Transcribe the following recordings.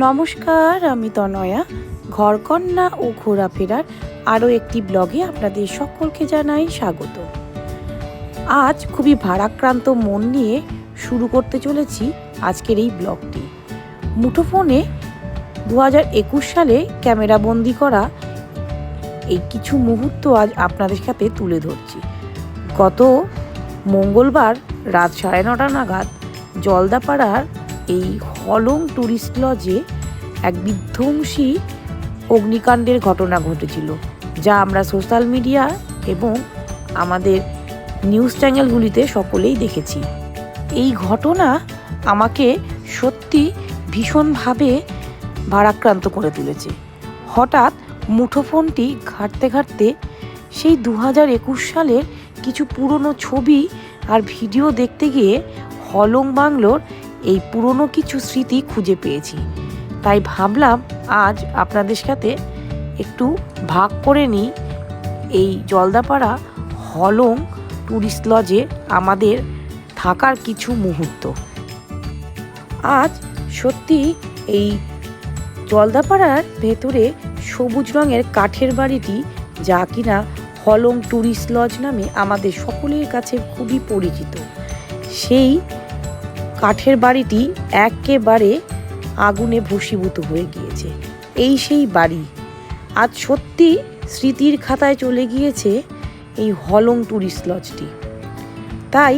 নমস্কার, আমি তনয়া। ঘরকন্যা ও ঘোরাফেরার আরও একটি ব্লগে আপনাদের সকলকে জানাই স্বাগত। আজ খুবই ভারাক্রান্ত মন নিয়ে শুরু করতে চলেছি আজকের এই ব্লগটি। মুঠোফোনে দু হাজার একুশ সালে ক্যামেরাবন্দি করা এই কিছু মুহূর্ত আজ আপনাদের সাথে তুলে ধরছি। গত মঙ্গলবার রাত সাড়ে নটা নাগাদ জলদাপাড়ার এই হলং ট্যুরিস্ট লজে এক বিধ্বংসী অগ্নিকাণ্ডের ঘটনা ঘটেছিল, যা আমরা সোশ্যাল মিডিয়া এবং আমাদের নিউজ চ্যানেলগুলিতে সকলেই দেখেছি। এই ঘটনা আমাকে সত্যি ভীষণভাবে ভারাক্রান্ত করে তুলেছে। হঠাৎ মুঠোফোনটি ঘাঁটতে ঘাঁটতে সেই দু হাজার একুশ সালের কিছু পুরনো ছবি আর ভিডিও দেখতে গিয়ে হলং বাংলোর এই পুরনো কিছু স্মৃতি খুঁজে পেয়েছি। তাই ভাবলাম আজ আপনাদের সাথে একটু ভাগ করে নিই। এই জলদাপাড়া হলং ট্যুরিস্ট লজে আমাদের থাকার কিছু মুহূর্ত। আজ সত্যি এই জলদাপাড়ার ভেতরে সবুজ রঙের কাঠের বাড়িটি যা কিনা হলং ট্যুরিস্ট লজ নামে আমাদের সকলের কাছে খুবই পরিচিত। সেই কাঠের বাড়িটি একেবারে আগুনে ভস্মীভূত হয়ে গিয়েছে। এই সেই বাড়ি। আজ সত্যি স্মৃতির খাতায় চলে গিয়েছে এই হলং ট্যুরিস্ট লজটি। তাই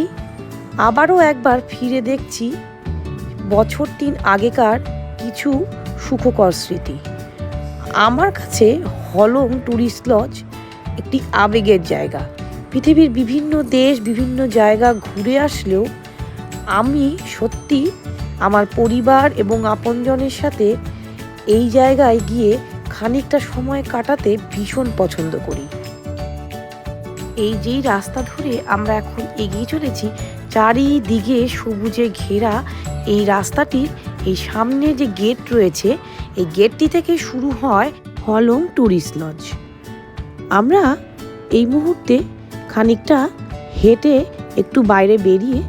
আবারও একবার ফিরে দেখছি বছর তিন আগেকার কিছু সুখকর স্মৃতি। আমার কাছে হলং ট্যুরিস্ট লজ একটি আবেগের জায়গা। পৃথিবীর বিভিন্ন দেশ, বিভিন্ন জায়গা ঘুরে আসলেও আমি সত্যি আমার পরিবার এবং আপনজনের সাথে এই জায়গায় গিয়ে খানিকটা সময় কাটাতে ভীষণ পছন্দ করি। এই যেই রাস্তা ধরে আমরা এখন এগিয়ে চলেছি, চারিদিকে সবুজে ঘেরা এই রাস্তাটির এই সামনে যে গেট রয়েছে, এই গেটটি থেকে শুরু হয় হলং ট্যুরিস্ট লজ। আমরা এই মুহূর্তে খানিকটা হেঁটে একটু বাইরে বেরিয়ে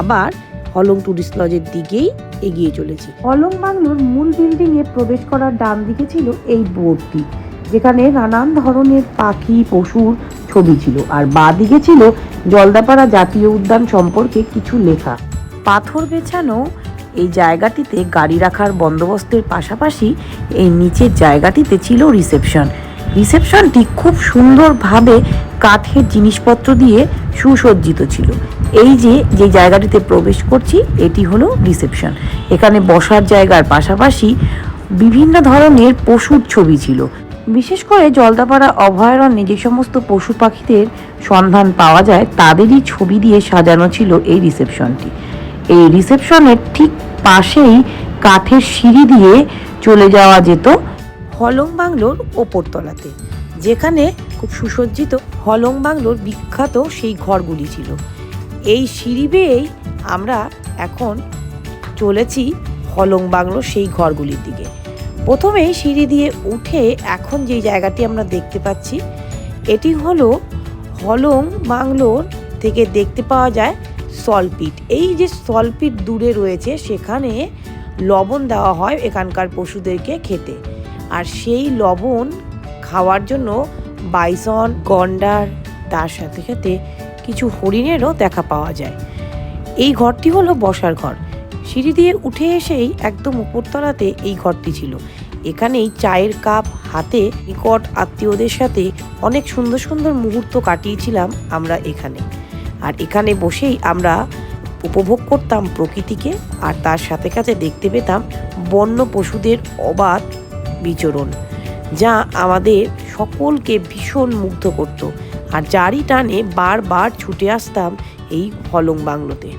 আবার হলং ট্যুরিস্ট লজের দিকেই এগিয়ে চলেছি। হলং বাংলোর মূল বিল্ডিং এ প্রবেশ করার ডান দিকে ছিল এই বোর্ডটি যেখানে নানান ধরনের পাখি পশুর ছবি ছিল। আর বাঁ দিকে ছিল জলদাপাড়া জাতীয় উদ্যান সম্পর্কে কিছু লেখা। পাথর বেছানো এই জায়গাটিতে গাড়ি রাখার বন্দোবস্তের পাশাপাশি এই নিচের জায়গাটিতে ছিল রিসেপশন। রিসেপশনটি খুব সুন্দরভাবে কাঠের জিনিসপত্র দিয়ে সুসজ্জিত ছিল। এই যে যে জায়গাটিতে প্রবেশ করছি, এটি হলো রিসেপশন। এখানে বসার জায়গার পাশাপাশি বিভিন্ন ধরনের পশুর ছবি ছিল। বিশেষ করে জলদাপাড়া অভয়ারণ্যে যে সমস্ত পশু পাখিদের সন্ধান পাওয়া যায়, তাদেরই ছবি দিয়ে সাজানো ছিল এই রিসেপশনটি। এই রিসেপশনের ঠিক পাশেই কাঠের সিঁড়ি দিয়ে চলে যাওয়া যেত হলং বাংলোর ওপরতলাতে, যেখানে খুব সুসজ্জিত হলং বাংলোর বিখ্যাত সেই ঘরগুলি ছিল। এই সিঁড়ি বেয়েই আমরা এখন চলেছি হলং বাংলোর সেই ঘরগুলির দিকে। প্রথমেই সিঁড়ি দিয়ে উঠে এখন যে জায়গাটি আমরা দেখতে পাচ্ছি, এটি হলো হলং বাংলোর থেকে দেখতে পাওয়া যায় সলপিট। এই যে সলপিট দূরে রয়েছে, সেখানে লবণ দেওয়া হয় এখানকার পশুদেরকে খেতে। আর সেই লবণ খাওয়ার জন্য বাইসন, গন্ডার, তার সাথে সাথে কিছু হরিণেরও দেখা পাওয়া যায়। এই ঘরটি হলো বসার ঘর। সিঁড়ি দিয়ে উঠে এসেই একদম উপরতলাতে এই ঘরটি ছিল। এখানেই চায়ের কাপ, হাতে নিকট আত্মীয়দের সাথে অনেক সুন্দর সুন্দর মুহূর্ত কাটিয়েছিলাম আমরা এখানে। আর এখানে বসেই আমরা উপভোগ করতাম প্রকৃতিকে আর তার সাথে সাথে দেখতে পেতাম বন্য পশুদের অবাধ বিচরণ, যা আমাদের সকলকে ভীষণ মুগ্ধ করত। আর যারই টানে বারবার ছুটে আসতাম এই হলং বাংলোতে।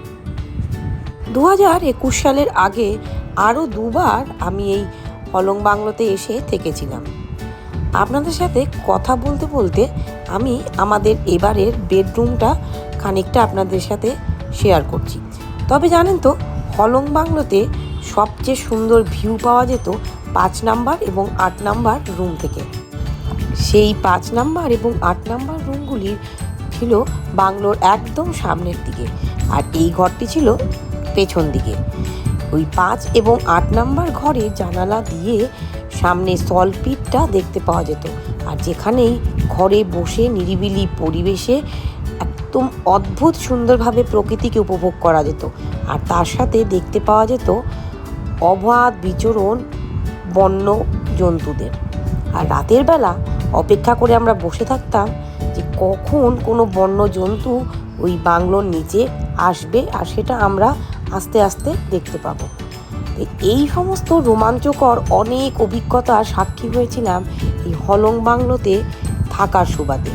দু হাজার একুশ সালের আগে আরও দুবার আমি এই হলং বাংলোতে এসে থেকেছিলাম। আপনাদের সাথে কথা বলতে বলতে আমি আমাদের এবারের বেডরুমটা খানিকটা আপনাদের সাথে শেয়ার করছি। তবে জানেন তো হলং বাংলোতে সবচেয়ে সুন্দর ভিউ পাওয়া যেত পাঁচ নাম্বার এবং আট নাম্বার রুম থেকে। সেই পাঁচ নাম্বার এবং আট নাম্বার রুমগুলির ছিল বাংলোর একদম সামনের দিকে আর এই ঘরটি ছিল পেছন দিকে। ওই পাঁচ এবং আট নাম্বার ঘরে জানালা দিয়ে সামনে সলপিটটা দেখতে পাওয়া যেত আর যেখানেই ঘরে বসে নিরিবিলি পরিবেশে একদম অদ্ভুত সুন্দরভাবে প্রকৃতিকে উপভোগ করা যেত আর তার সাথে দেখতে পাওয়া যেত অবাধ বিচরণ বন্য জন্তুদের। আর রাতের বেলা অপেক্ষা করে আমরা বসে থাকতাম যে কখন কোনো বন্য জন্তু ওই বাংলোর নিচে আসবে আর সেটা আমরা আস্তে আস্তে দেখতে পাবো। এই সমস্ত রোমাঞ্চকর অনেক অভিজ্ঞতার সাক্ষী হয়েছিলাম এই হলং বাংলোতে থাকার সুবাদে।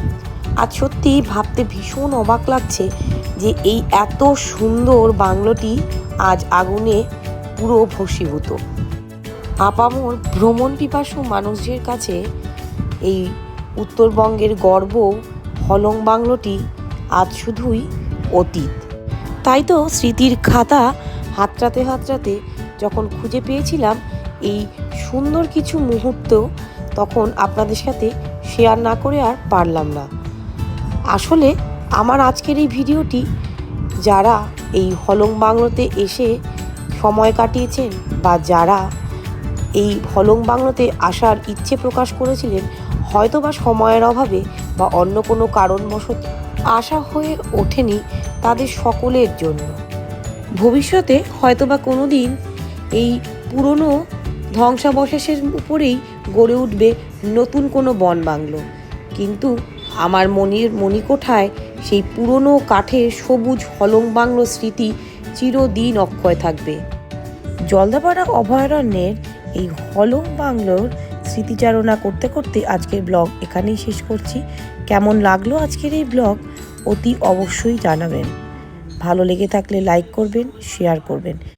আজ সত্যি ভাবতে ভীষণ অবাক লাগছে যে এই এত সুন্দর বাংলোটি আজ আগুনে পুরো ভস্মীভূত। আপামর ভ্রমণ পিপাসু মানুষদের কাছে এই উত্তরবঙ্গের গর্ব হলং বাংলোটি আজ শুধুই অতীত। তাই তো স্মৃতির খাতা হাতড়াতে হাতড়াতে যখন খুঁজে পেয়েছিলাম এই সুন্দর কিছু মুহূর্ত, তখন আপনাদের সাথে শেয়ার না করে আর পারলাম না। আসলে আমার আজকের এই ভিডিওটি, যারা এই হলং বাংলোতে এসে সময় কাটিয়েছেন বা যারা এই হলং বাংলোতে আসার ইচ্ছে প্রকাশ করেছিলেন হয়তো বা সময়ের অভাবে বা অন্য কোনো কারণবশত আশা হয়ে ওঠেনি তাদের সকলের জন্য। ভবিষ্যতে হয়তো বা কোনো দিন এই পুরনো ধ্বংসাবশেষের উপরেই গড়ে উঠবে নতুন কোনো বন বাংলো। কিন্তু আমার মনির মণিকোঠায় সেই পুরনো কাঠের সবুজ হলং বাংলো স্মৃতি চিরদিন অক্ষয় থাকবে। জলদাপাড়া অভয়ারণ্যের এই হলং বাংলোর স্মৃতিচারণা করতে করতে আজকের ব্লগ এখানেই শেষ করছি। কেমন লাগল আজকের এই ব্লগ? অতি অবশ্যই জানাবেন। ভালো লেগে থাকলে লাইক করবেন, শেয়ার করবেন।